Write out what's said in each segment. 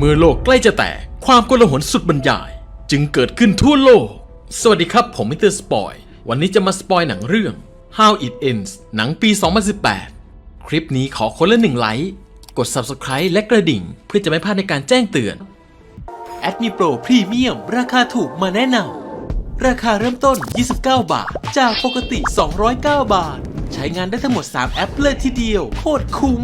เมื่อโลกใกล้จะแตกความโกลาหลสุดบรรยาย จึงเกิดขึ้นทั่วโลก สวัสดีครับผมมิสเตอร์สปอยวันนี้จะมาสปอยหนังเรื่อง How It Ends หนังปี 2018 คลิปนี้ขอคนละหนึ่งไลค์ กด Subscribe และกระดิ่ง เพื่อจะไม่พลาดในการแจ้งเตือนแอดมิโปรพรีเมียมราคาถูกมาแนะนำราคาเริ่มต้น 29 บาท จากปกติ 209 บาท ใช้งานได้ทั้งหมด 3 แอปเลยทีเดียว โคตรคุ้ม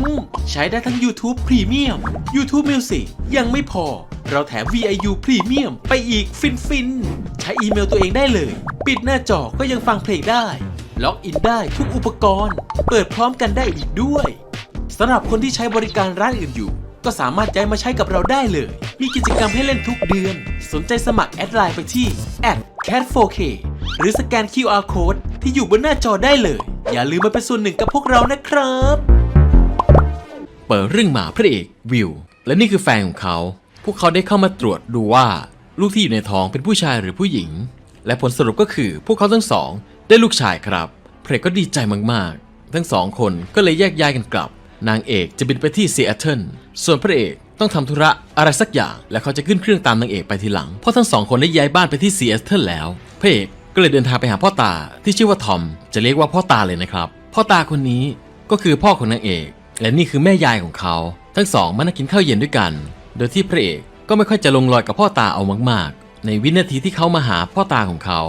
ใช้ได้ทั้ง YouTube Premium YouTube Music ยังไม่พอ เราแถม VIU Premium ไปอีกฟินฟินใช้อีเมลตัวเองได้เลย ปิดหน้าจอก็ยังฟังเพลงได้ ล็อกอินได้ทุกอุปกรณ์ เปิดพร้อมกันได้อีกด้วยสำหรับคนที่ใช้บริการร้านอื่นอยู่ ก็สามารถย้ายมาใช้กับเราได้เลย มีกิจกรรมให้เล่นทุกเดือน สนใจสมัครแอดไลน์ไปที่ @cat4k หรือสแกน QR code ที่อยู่บนหน้าจอได้เลย อย่าลืมมาเป็นส่วนหนึ่งกับพวกเรานะครับ เปิดเรื่องมาพระเอกวิว และนี่คือแฟนของเขา พวกเขาได้เข้ามาตรวจดูว่า ลูกที่อยู่ในท้องเป็นผู้ชายหรือผู้หญิง และผลสรุปก็คือพวกเขาทั้งสองได้ลูกชายครับพระเอกก็ดีใจมากๆ ทั้งสองคนก็เลยแยกย้ายกันกลับ นางเอกจะบินไปที่ซีแอตเทิลส่วนพระเอกต้องทำธุระอะไรสักอย่าง และเขาจะขึ้นเครื่องตามนางเอกไปทีหลัง เพราะทั้งสองคนได้ย้ายบ้านไปที่ซีแอตเทิลแล้ว พระเอก ก็เลยเดินทางไปหาพ่อตาที่ชื่อว่าทอม จะเรียกว่าพ่อตาเลยนะครับ พ่อตาคนนี้ก็คือพ่อของนางเอก และนี่คือแม่ยายของเขา ทั้งสองมานั่งกินข้าวเย็นด้วยกัน โดยที่พระเอกก็ไม่ค่อยจะลงรอยกับพ่อตาเอามากๆ ในวินาทีที่เขามาหาพ่อตาของเขา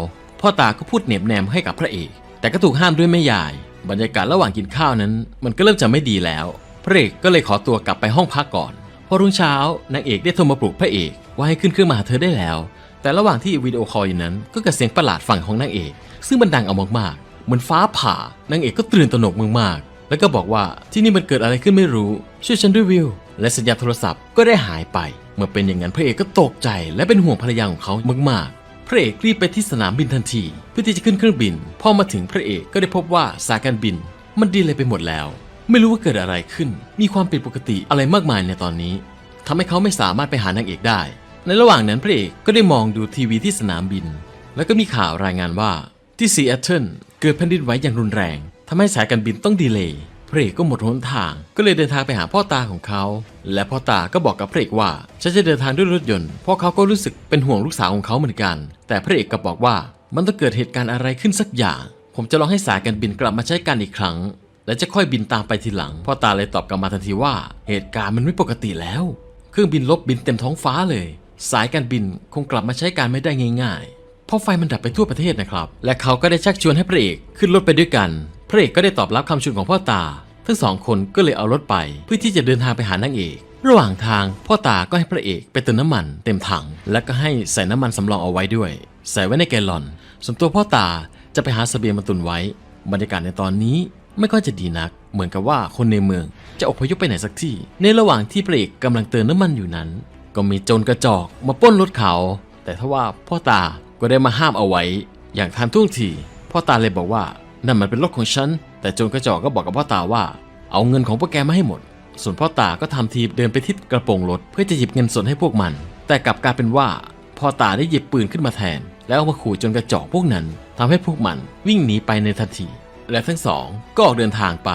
พ่อตาก็พูดเหน็บแนมให้กับพระเอก แต่ก็ถูกห้ามด้วยแม่ยาย บรรยากาศระหว่างกินข้าวนั้น มันก็เริ่มจะไม่ดีแล้ว พระเอกก็เลยขอตัวกลับไปห้องพักก่อน พอรุ่งเช้านางเอกได้โทรมาปลุกพระเอกว่าให้ขึ้นเครื่องมาหาเธอได้แล้ว แต่ระหว่างที่วิดีโอคอลอยู่นั้น ก็เกิดเสียงประหลาดฝั่งของนางเอก ซึ่งมันดังเอามากๆเหมือนฟ้าผ่านางเอกก็ตื่นตระหนกมากๆแล้วก็บอกว่าที่นี่มันเกิดอะไรขึ้นไม่รู้ช่วยฉันด้วยวิว และสัญญาณโทรศัพท์ก็ได้หายไป เมื่อเป็นอย่างนั้นพระเอกก็ตกใจและเป็นห่วงภรรยาของเขามากๆ พระเอกรีบไปที่สนามบินทันที เพื่อที่จะขึ้นเครื่องบิน พอมาถึงพระเอกก็ได้พบว่าสายการบิน มันดีเลยไปหมดแล้ว ไม่รู้ว่าเกิดอะไรขึ้น มีความผิดปกติอะไรมากมายในตอนนี้ทำให้เขาไม่สามารถไปหานางเอกได้ ในระหว่างนั้นพระเอกก็ได้มองดูทีวีที่สนามบิน แล้วก็มีข่าวรายงานว่าที่ซีแอตเทิลเกิดแผ่นดินไหวอย่างรุนแรงทำให้สายการบินต้องดีเลย์พระเอกก็หมดหนทาง ก็เลยเดินทางไปหาพ่อตาของเขา และพ่อตาก็บอกกับพระเอกว่าฉันจะเดินทางด้วยรถยนต์เพราะเขาก็รู้สึกเป็นห่วงลูกสาวของเขาเหมือนกัน แต่พระเอกก็บอกว่ามันต้องเกิดเหตุการณ์อะไรขึ้นสักอย่าง ผมจะลองให้สายการบินกลับมาใช้การอีกครั้ง และจะค่อยบินตามไปทีหลัง พ่อตาเลยตอบกลับมาทันทีว่า เหตุการณ์มันไม่ปกติแล้ว เครื่องบินลบบินเต็มท้องฟ้าเลย สายการบินคงกลับมาใช้การไม่ได้ง่ายๆ เพราะไฟมันดับไปทั่วประเทศนะครับ และเขาก็ได้ชักชวนให้พระเอกขึ้นรถไปด้วยกัน พระเอกก็ได้ตอบรับคำชวนของพ่อตา ทั้งสองคนก็เลยเอารถไปเพื่อที่จะเดินทางไปหานางเอก ระหว่างทางพ่อตาก็ให้พระเอกไปเติมน้ำมันเต็มถัง แล้วก็ให้ใส่น้ำมันสำรองเอาไว้ด้วย ใส่ไว้ในแกลลอน ส่วนตัวพ่อตาจะไปหาสเสบียงมาตุนไว้ บรรยากาศในตอนนี้ไม่ค่อยจะดีนัก เหมือนกับว่าคนในเมืองจะอพยพไปไหนสักที่ ในระหว่างที่พระเอกกำลังเติมน้ำมันอยู่นั้น ก็มีโจรกระจอกมาป้นรถเขา แต่ทว่าพ่อตาก็ได้มาห้ามเอาไว้ อย่างทันท่วงทีพ่อตาเลยบอกว่านั่นมันเป็นรถของฉัน แต่โจรกระจอกก็บอกกับพ่อตาว่า เอาเงินของพวกแกมาให้หมด ส่วนพ่อตาก็ทำทีเดินไปที่กระโปรงรถเพื่อจะหยิบเงินสดให้พวกมัน แต่กลับกลายเป็นว่าพ่อตาได้หยิบปืนขึ้นมาแทน แล้วเอามาขู่โจนกระจอกพวกนั้นทำให้พวกมันวิ่งหนีไปในทันที และทั้งสองก็ออกเดินทางไป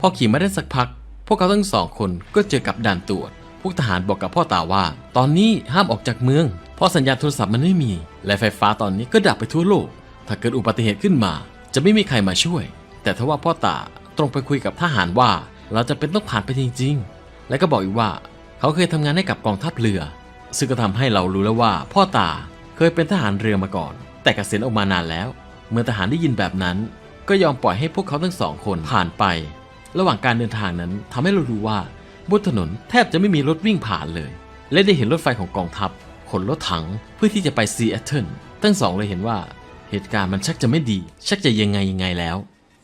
พอขี่มาได้สักพัก พวกเขาทั้งสองคนก็เจอกับด่านตรวจ พวกทหารบอกกับพ่อตาว่า ตอนนี้ห้ามออกจากเมือง เพราะสัญญาณโทรศัพท์มันไม่มี และไฟฟ้าตอนนี้ก็ดับไปทั่วโลก ถ้าเกิดอุบัติเหตุขึ้นมา จะไม่มีใครมาช่วย แต่ทว่าพ่อตาตรงไปคุยกับทหารว่า เราจะเป็นต้องผ่านไปจริง ๆ และก็บอกอีกว่าเขาเคยทำงานให้กับกองทัพเรือ ซึ่งก็ทำให้เรารู้แล้วว่า พ่อตาเคยเป็นทหารเรือมาก่อน แต่เกษียณออกมานานแล้ว เมื่อทหารได้ยินแบบนั้น ก็ยอมปล่อยให้พวกเขาทั้งสองคนผ่านไป ระหว่างการเดินทางนั้นทำให้เรารู้ว่า บนถนนแทบจะไม่มีรถวิ่งผ่านเลย และได้เห็นรถไฟของกองทัพขนรถถังเพื่อที่จะไปซีแอตเทิลทั้งสองเลยเห็นว่าเหตุการณ์มันชักจะไม่ดี ชักจะยังไงยังไงแล้ว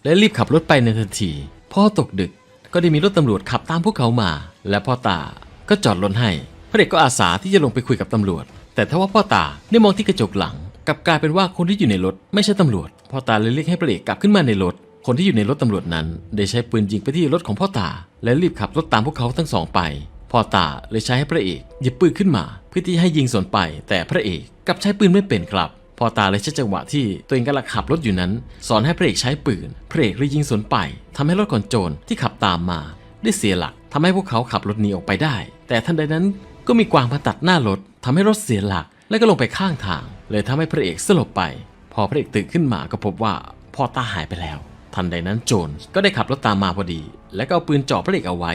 และรีบขับรถไปในทันทีพ่อตกดึกก็ได้มีรถตำรวจขับตามพวกเขามา และพ่อตาก็จอดรถให้พระเอกก็อาสาที่จะลงไปคุยกับตำรวจ แต่ถ้าว่าพ่อตาได้มองที่กระจกหลังกลับกลายเป็นว่าคนที่อยู่ในรถไม่ใช่ตำรวจพ่อตาเลยเรียกให้พระเอกกลับขึ้นมาในรถ คนที่อยู่ในรถตำรวจนั้น ได้ใช้ปืนยิงไปที่รถของพ่อตา และรีบขับรถตามพวกเขาทั้งสองไป พ่อตาเลยใช้ให้พระเอกหยิบปืนขึ้นมา เพื่อที่ให้ยิงสวนไป แต่พระเอกกลับใช้ปืนไม่เป็นครับพ่อตาเลยใช้จังหวะที่ตัวเองกำลังขับรถอยู่นั้น สอนให้พระเอกใช้ปืน พระเอกเลยยิงสวนไปทำให้รถของโจรที่ขับตามมา ได้เสียหลักทำให้พวกเขาขับรถหนีออกไปได้ แต่ทันใดนั้นก็มีกวางมาตัดหน้ารถทำให้รถเสียหลัก และก็ลงไปข้างทาง เลยทำให้พระเอกสลบไป พอพระเอกตื่นขึ้นมาก็พบว่าพ่อตาหายไปแล้ว ทันใดนั้นโจรก็ได้ขับรถตามมาพอดี และก็เอาปืนจ่อพระเอกเอาไว้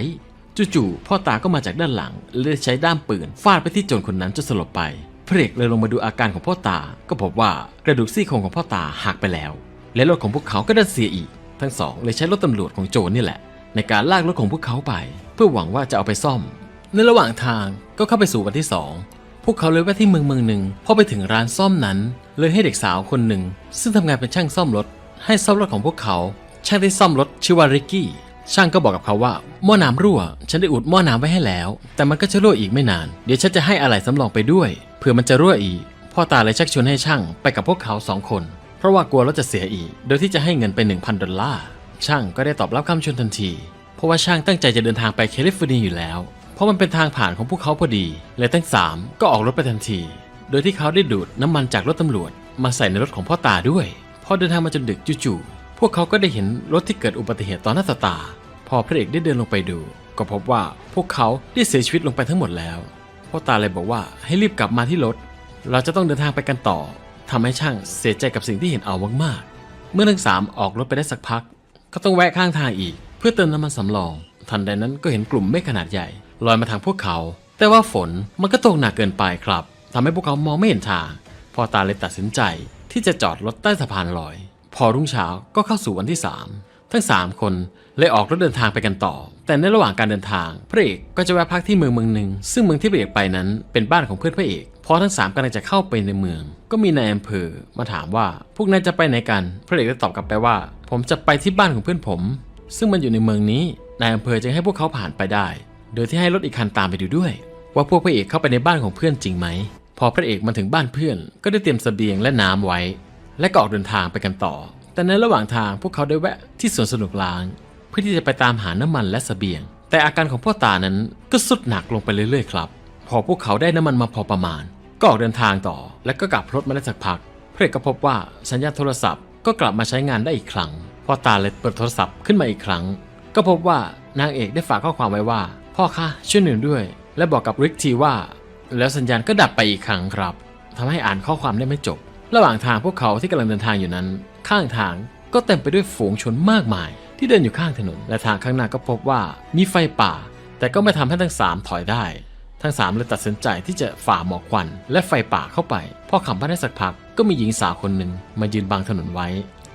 จู่ๆพ่อตาก็มาจากด้านหลังและใช้ด้ามปืนฟาดไปที่โจรคนนั้นจนสลบไปพระเอกเลยลงมาดูอาการของพ่อตา ก็พบว่ากระดูกซี่โครงของพ่อตาหักไปแล้ว และรถของพวกเขาก็ดันเสียอีก ทั้งสองเลยใช้รถตำรวจของโจรนี่แหละ ในการลากรถของพวกเขาไป เพื่อหวังว่าจะเอาไปซ่อม ในระหว่างทางก็เข้าไปสู่วันที่สองพวกเขาเลยแวะที่เมืองเมืองหนึ่งพอไปถึงร้านซ่อมนั้น เลยให้เด็กสาวคนหนึ่ง ซึ่งทำงานเป็นช่างซ่อมรถ ให้ซ่อมรถของพวกเขา ช่างที่ซ่อมรถชื่อว่าริกกี้ ช่างก็บอกกับเขาว่าหม้อน้ำรั่ว ฉันได้อุดหม้อน้ำไว้ให้แล้ว แต่มันก็จะรั่วอีกไม่นาน เดี๋ยวฉันจะให้อะไหล่สำรองไปด้วย เผื่อมันจะรั่วอีก พ่อตาเลยชักชวนให้ช่างไปกับพวกเขาสองคน เพราะว่ากลัวรถจะเสียอีก โดยที่จะให้เงินไป 1,000 ดอลลาร์ ช่างก็ได้ตอบรับคำชวนทันที เพราะว่าช่างตั้งใจจะเดินทางไปแคลิฟอร์เนียอยู่แล้ว เพราะมันเป็นทางผ่านของพวกเขาพอดี และทั้งสามก็ออกรถไปทันที โดยที่เขาได้ดูดน้ำมันจากรถตำรวจ มาใส่ในรถของพ่อตาด้วย พอเดินทางมาจนดึกจู่ๆพวกเขาก็ได้เห็นรถที่เกิดอุบัติเหตุต่อหน้าตา พอพระเอกได้เดินลงไปดู ก็พบว่าพวกเขาได้เสียชีวิตลงไปทั้งหมดแล้วพ่อตาเลยบอกว่าให้รีบกลับมาที่รถ เราจะต้องเดินทางไปกันต่อทำให้ช่างเสียใจกับสิ่งที่เห็นเอามากๆ เมื่อทั้งสามออกรถไปได้สักพัก ก็ต้องแวะข้างทางอีก เพื่อเติมน้ำมันสำรอง ทันใดนั้นก็เห็นกลุ่มเมฆขนาดใหญ่ลอยมาทางพวกเขา แต่ว่าฝนมันก็ตกหนักเกินไปครับทำให้พวกเขามองไม่เห็นทางพ่อตาเลยตัดสินใจ ที่จะจอดรถใต้สะพานลอย พอรุ่งเช้าก็เข้าสู่วันที่ 3 ทั้ง 3 คนเลยออกรถเดินทางไปกันต่อ แต่ในระหว่างการเดินทางพระเอกก็จะแวะพักที่เมืองเมืองหนึ่งซึ่งเมืองที่พระเอกไปนั้นเป็นบ้านของเพื่อนพระเอกพอทั้ง 3กำลังจะเข้าไปในเมือง ก็มีนายอำเภอมาถามว่าพวกนายจะไปไหนกันพระเอกได้ตอบกลับไปว่า ผมจะไปที่บ้านของเพื่อนผม ซึ่งมันอยู่ในเมืองนี้นายอำเภอจึงให้พวกเขาผ่านไปได้ โดยที่ให้รถอีกคันตามไปดูด้วย ว่าพวกพระเอกเข้าไปในบ้านของเพื่อนจริงไหม พอพระเอกมาถึงบ้านเพื่อน ก็ได้เตรียมสเสบียงและน้ำไว้ และก็ออกเดินทางไปกันต่อ แต่ในระหว่างทางพวกเขาได้แวะที่สวนสนุกล้าง เพื่อที่จะไปตามหาน้ำมันและสเสบียง แต่อาการของพ่อตานั้นก็สุดหนักลงไปเรื่อยๆครับ พอพวกเขาได้น้ำมันมาพอประมาณ ก็ออกเดินทางต่อ และก็กลับรถมาได้สักพัก พระเอกก็พบว่าสัญญาณโทรศัพท์ก็กลับมาใช้งานได้อีกครั้งพ่อตาเลยเปิดโทรศัพท์ขึ้นมาอีกครั้ง ก็พบว่านางเอกได้ฝากข้อความไว้ว่า พ่อคะช่วยหนึ่งด้วย และบอกกับริกทีว่า แล้วสัญญาณก็ดับไปอีกครั้งครับทำให้อ่านข้อความได้ไม่จบ ระหว่างทางพวกเขาที่กำลังเดินทางอยู่นั้น ข้างทางก็เต็มไปด้วยฝูงชนมากมาย ที่เดินอยู่ข้างถนน และทางข้างหน้าก็พบว่ามีไฟป่า แต่ก็ไม่ทำให้ทั้งสามถอยได้ ทั้งสามเลยตัดสินใจที่จะฝ่าหมอกควัน และไฟป่าเข้าไป พอขับมาได้สักพักก็มีหญิงสาวคนหนึ่งมายืนบังถนนไว้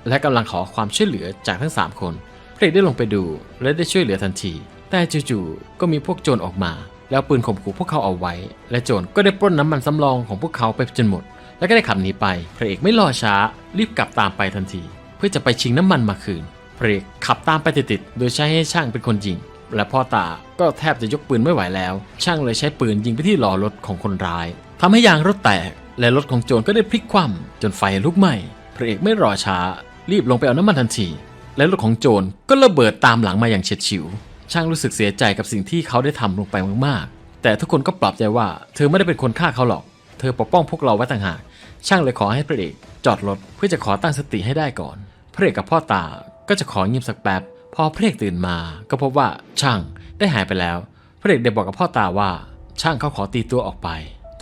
และกำลังขอความช่วยเหลือจากทั้งสามคนพระเอกได้ลงไปดูและได้ช่วยเหลือทันที แต่จู่ๆก็มีพวกโจรออกมา แล้วปืนข่มขู่พวกเขาเอาไว้ และโจรก็ได้ปล้นน้ำมันสำรองของพวกเขาไปจนหมด แล้วก็ได้ขับหนีไปพระเอกไม่รอช้า รีบกลับตามไปทันที เพื่อจะไปชิงน้ำมันมาคืนพระเอกขับตามไปติดๆโดยใช้ให้ช่างเป็นคนยิง และพ่อตาก็แทบจะยกปืนไม่ไหวแล้ว ช่างเลยใช้ปืนยิงไปที่ล้อรถของคนร้ายทำให้ยางรถแตก และรถของโจรก็ได้พลิกคว่ำจนไฟลุกไหม้พระเอกไม่รอช้า รีบลงไปเอาน้ำมันทันที และรถของโจรก็ระเบิดตามหลังมาอย่างเฉียดฉิว ช่างรู้สึกเสียใจกับสิ่งที่เขาได้ทำลงไปมากๆ แต่ทุกคนก็ปรับใจว่าเธอไม่ได้เป็นคนฆ่าเขาหรอก เธอปกป้องพวกเราไว้ต่างหาก ช่างเลยขอให้พระเอกจอดรถเพื่อจะขอตั้งสติให้ได้ก่อน พระเอกกับพ่อตาก็จะขอเงียบสักแป๊บ พอพระเอกตื่นมา ก็พบว่าช่างได้หายไปแล้ว พระเอกได้บอกกับพ่อตาว่า ช่างเขาขอตีตัวออกไป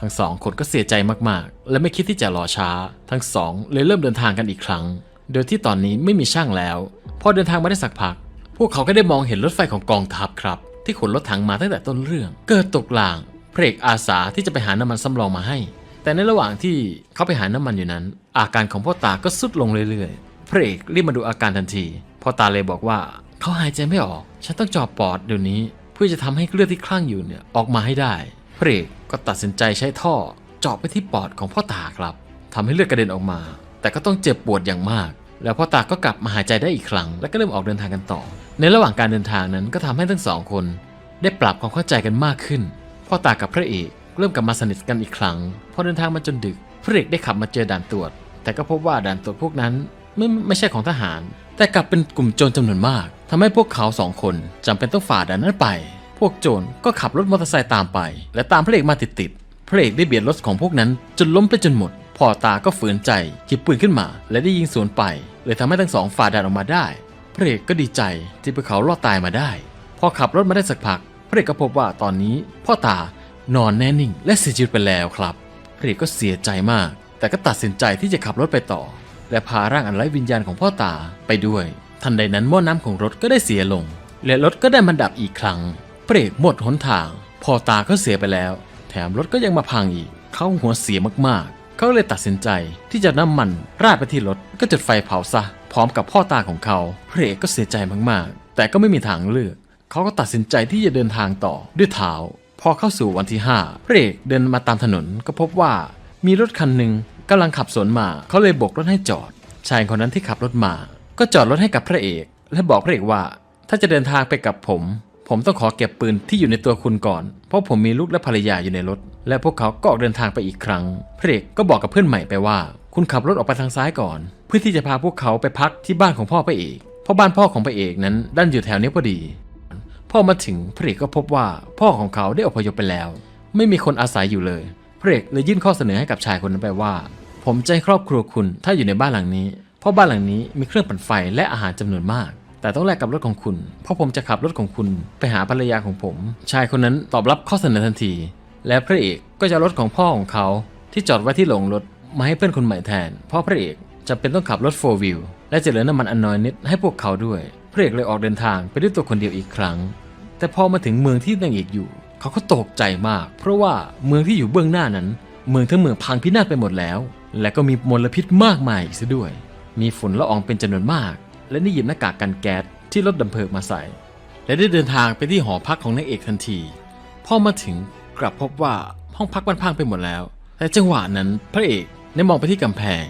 ทั้งสองคนก็เสียใจมากๆ และไม่คิดที่จะรอช้า ทั้งสองเลยเริ่มเดินทางกันอีกครั้ง โดยที่ตอนนี้ไม่มีช่างแล้ว พอเดินทางมาได้สักพัก พวกเขาก็ได้มองเห็นรถไฟของกองทัพครับ ที่ขนรถถังมาตั้งแต่ต้นเรื่อง เกิดตกหลางพระเอกอาสาที่จะไปหาน้ำมันสำรองมาให้ แต่ในระหว่างที่เขาไปหาน้ำมันอยู่นั้น อาการของพ่อตาก็สุดลงเรื่อยๆ พระเอกรีบมาดูอาการทันทีพ่อตาเลยบอกว่าเขาหายใจไม่ออก ฉันต้องเจาะปอดเดี๋ยวนี้ เพื่อจะทำให้เลือดที่คลั่งอยู่เนี่ยออกมาให้ได้ พระเอกก็ตัดสินใจใช้ท่อเจาะไปที่ปอดของพ่อตาครับทำให้เลือดกระเด็นออกมา แต่ก็ต้องเจ็บปวดอย่างมาก แล้วพ่อตาก็กลับมาหายใจได้อีกครั้ง และก็เริ่มออกเดินทางกันต่อ ในระหว่างการเดินทางนั้นก็ทำให้ทั้งสองคน ได้ปรับความเข้าใจกันมากขึ้น พ่อตากับพระเอกเริ่มกลับมาสนิทกันอีกครั้ง พอเดินทางมาจนดึก พระเอกได้ขับมาเจอด่านตรวจ แต่ก็พบว่าด่านตรวจพวกนั้นไม่ไม่ใช่ของทหาร แต่กลับเป็นกลุ่มโจรจำนวนมากทำให้พวกเขาสองคนจำเป็นต้องฝ่าด่านนั้นไป พวกโจรก็ขับรถมอเตอร์ไซค์ตามไป และตามพระเอกมาติดๆพระเอกได้เบียดรถของพวกนั้นจนล้มไปจนหมด พ่อตาก็ฝืนใจหยิบปืนขึ้นมา และได้ยิงสวนไป เลยทำให้ทั้งสองฝ่าด่านออกมาได้พระเอกก็ดีใจที่พวกเขารอดตายมาได้ พอขับรถมาได้สักพักพระเอกก็พบว่าตอนนี้พ่อตานอนแน่นิ่ง และเสียชีวิตไปแล้วครับพระเอกก็เสียใจมาก แต่ก็ตัดสินใจที่จะขับรถไปต่อ และพาร่างอันไร้วิญญาณของพ่อตาไปด้วย ทันใดนั้นหม้อน้ำของรถก็ได้เสียลง และรถก็ได้มันดับอีกครั้งพระเอกหมดหนทางพ่อตาก็เสียไปแล้ว แถมรถก็ยังมาพังอีก เขาหัวเสียมากๆ เขาเลยตัดสินใจที่จะน้ำมันราดไปที่รถก็จุดไฟเผาซะ พร้อมกับพ่อตาของเขาพระเอกก็เสียใจมากๆ แต่ก็ไม่มีทางเลือก เขาก็ตัดสินใจที่จะเดินทางต่อด้วยเท้าพอเข้าสู่วันที่5พระเอกเดินมาตามถนนก็พบว่ามีรถคันหนึ่งกำลังขับสวนมา เขาเลยโบกรถให้จอด ชายคนนั้นที่ขับรถมา ก็จอดรถให้กับพระเอก และบอกพระเอกว่า ถ้าจะเดินทางไปกับผม ผมต้องขอเก็บปืนที่อยู่ในตัวคุณก่อน เพราะผมมีลูกและภรรยาอยู่ในรถ และพวกเขาก็ออกเดินทางไปอีกครั้ง พระเอกก็บอกกับเพื่อนใหม่ไปว่า คุณขับรถออกไปทางซ้ายก่อน เพื่อที่จะพาพวกเขาไปพักที่บ้านของพ่อพระเอก เพราะบ้านพ่อของพระเอกนั้นดันอยู่แถวนี้พอดี พ่อมาถึงพระเอกก็พบว่าพ่อของเขาได้อพยพไปแล้ว ไม่มีคนอาศัยอยู่เลย พระเอกเลยยื่นข้อเสนอให้กับชายคนนั้นไปว่า ผมจะให้ครอบครัวคุณถ้าอยู่ในบ้านหลังนี้ เพราะบ้านหลังนี้มีเครื่องปั่นไฟและอาหารจำนวนมาก แต่ต้องแลกกับรถของคุณ เพราะผมจะขับรถของคุณไปหาภรรยาของผม ชายคนนั้นตอบรับข้อเสนอทันที และพระเอกก็จะรถของพ่อของเขา ที่จอดไว้ที่โรงรถมาให้เพื่อนคนใหม่แทน เพราะพระเอกจำเป็นต้องขับรถโฟวิวและจะเหลือน้ำมันอันน้อยนิดให้พวกเขาด้วย พระเอกเลยออกเดินทางไปด้วยตัวคนเดียวอีกครั้ง แต่พอมาถึงเมืองที่นางเอกอยู่ เขาก็ตกใจมาก เพราะว่าเมืองที่อยู่เบื้องหน้านั้น เมืองทั้งเมืองพังพินาศไปหมดแล้ว และก็มีมลพิษมากมายอีกซะด้วย มีฝุ่นละอองเป็นจำนวนมาก และนี่หยิบหน้ากากกันแก๊สที่รถดับเพลิงมาใส่ และได้เดินทางไปที่หอพักของนางเอกทันที พอมาถึงกลับพบว่าห้องพักมันพังไปหมดแล้ว แต่จังหวะนั้นพระเอกได้มองไปที่กำแพง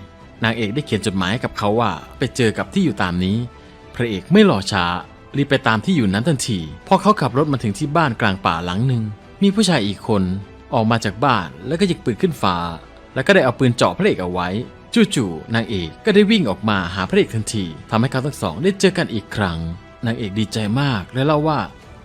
นางเอกได้เขียนจดหมายให้กับเขาว่าไปเจอกับที่อยู่ตามนี้ พระเอกไม่รอช้ารีบไปตามที่อยู่นั้นทันที พอเขาขับรถมาถึงที่บ้านกลางป่าหลังหนึ่ง มีผู้ชายอีกคนออกมาจากบ้านแล้วก็ยิงปืนขึ้นฟ้า แล้วก็ได้เอาปืนเจาะพระเอกเอาไว้ จู่ๆนางเอกก็ได้วิ่งออกมาหาพระเอกทันทีทำให้เขาทั้งสองได้เจอกันอีกครั้ง นางเอกดีใจมากและเล่าว่า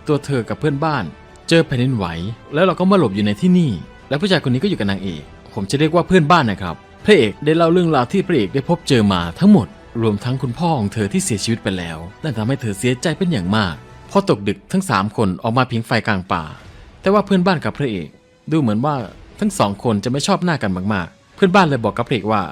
ตัวเธอกับเพื่อนบ้าน เจอแผ่นดินไหว แล้วเราก็มาหลบอยู่ในที่นี่ และผู้ชายคนนี้ก็อยู่กับนางเอก ผมจะเรียกว่าเพื่อนบ้านนะครับ พระเอกได้เล่าเรื่องราวที่พระเอกได้พบเจอมาทั้งหมด รวมทั้งคุณพ่อของเธอที่เสียชีวิตไปแล้ว นั่นทำให้เธอเสียใจเป็นอย่างมาก พอตกดึกทั้งสามคนออกมาพิงไฟกลางป่า แต่ว่าเพื่อนบ้านกับพระเอก ดูเหมือนว่าทั้งสองคนจะไม่ชอบหน้ากันมากๆ เพื่อนบ้านเลยบอกกับพระเอกว่า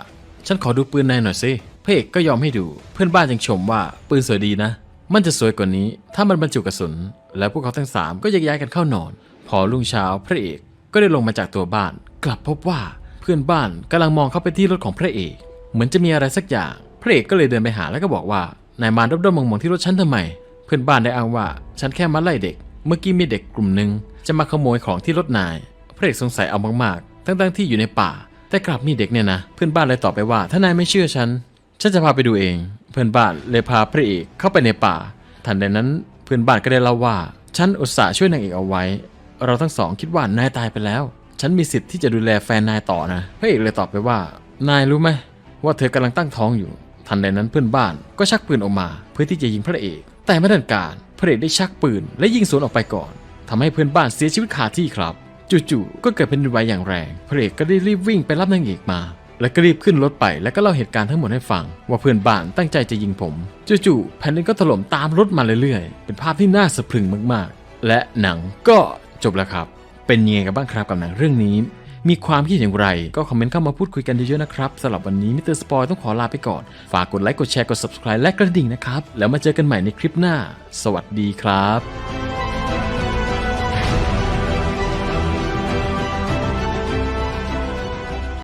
ฉันขอดูปืนนายหน่อยสิพระเอกก็ยอมให้ดู เพื่อนบ้านยังชมว่าปืนสวยดีนะ มันจะสวยกว่านี้ ถ้ามันบรรจุกระสุน แล้วพวกเขาทั้งสามก็แยกย้ายกันเข้านอน พอรุ่งเช้าพระเอกก็ได้ลงมาจากตัวบ้าน กลับพบว่าเพื่อนบ้านกำลังมองเข้าไปที่รถของพระเอก เหมือนจะมีอะไรสักอย่าง พระเอกก็เลยเดินไปหาแล้วก็บอกว่านายมารด้อมๆมองๆที่รถฉันทำไม เพื่อนบ้านได้อ้างว่า ฉันแค่มาไล่เด็ก เมื่อกี้มีเด็กกลุ่มหนึ่งจะมาขโมยของที่รถนาย พระเอกสงสัยเอามากๆ ทั้งๆที่อยู่ในป่า แต่กลับมีเด็กเนี่ยนะเพื่อนบ้านเลยตอบไปว่าถ้านายไม่เชื่อฉัน ฉันจะพาไปดูเอง เพื่อนบ้านเลยพาพระเอกเข้าไปในป่า ทันใดนั้นเพื่อนบ้านก็ได้เล่าว่า ฉันอุตส่าห์ช่วยนางเอกเอาไว้ เราทั้งสองคิดว่านายตายไปแล้ว ฉันมีสิทธิ์ที่จะดูแลแฟนนายต่อนะพระเอกเลยตอบไปว่า นายรู้ไหมว่าเธอกำลังตั้งท้องอยู่ ทันใดนั้นเพื่อนบ้านก็ชักปืนออกมา เพื่อที่จะยิงพระเอก แต่ไม่ทันการพระเอกได้ชักปืนและยิงสวนออกไปก่อนทำให้เพื่อนบ้านเสียชีวิตคาที่ครับ จู่ๆก็เกิดแผ่นดินไหวอย่างแรงพระเอกก็ได้รีบวิ่งไปรับนางเอกมา แล้วก็รีบขึ้นรถไปแล้วก็เล่าเหตุการณ์ทั้งหมดให้ฟัง ว่าเพื่อนบ้านตั้งใจจะยิงผมจู่ๆแผ่นดินก็ถล่มตามรถมาเรื่อยๆ เป็นภาพที่น่าสะพรึงมากๆ และหนังก็จบแล้วครับ เป็นยังไงกันบ้างครับกับหนังเรื่องนี้ มีความคิดอย่างไร ก็คอมเมนต์เข้ามาพูดคุยกันเยอะๆนะครับสำหรับวันนี้มิสเตอร์สปอยต้องขอลาไปก่อนฝากกดไลค์กดแชร์กด subscribe และกระดิ่งนะครับแล้วมาเจอกันใหม่ในคลิปหน้า สวัสดีครับ